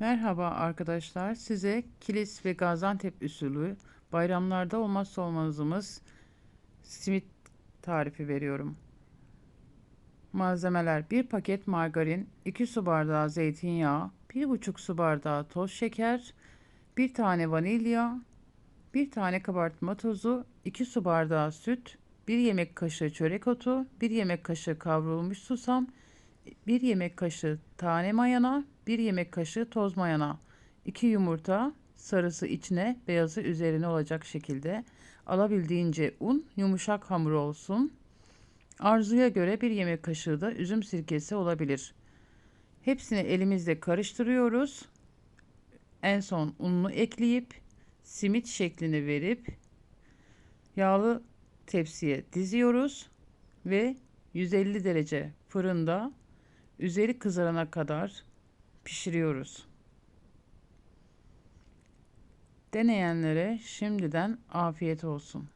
Merhaba arkadaşlar. Size Kilis ve Gaziantep usulü bayramlarda olmazsa olmazımız simit tarifi veriyorum. Malzemeler 1 paket margarin, 2 su bardağı zeytinyağı, 1,5 su bardağı toz şeker, 1 tane vanilya, 1 tane kabartma tozu, 2 su bardağı süt, 1 yemek kaşığı çörek otu, 1 yemek kaşığı kavrulmuş susam, 1 yemek kaşığı tane mayana, 1 yemek kaşığı toz mayana, 2 yumurta, sarısı içine, beyazı üzerine olacak şekilde alabildiğince un, yumuşak hamur olsun. Arzuya göre 1 yemek kaşığı da üzüm sirkesi olabilir. Hepsini elimizle karıştırıyoruz. En son ununu ekleyip simit şeklini verip yağlı tepsiye diziyoruz ve 150 derece fırında üzeri kızarana kadar pişiriyoruz. Deneyenlere şimdiden afiyet olsun.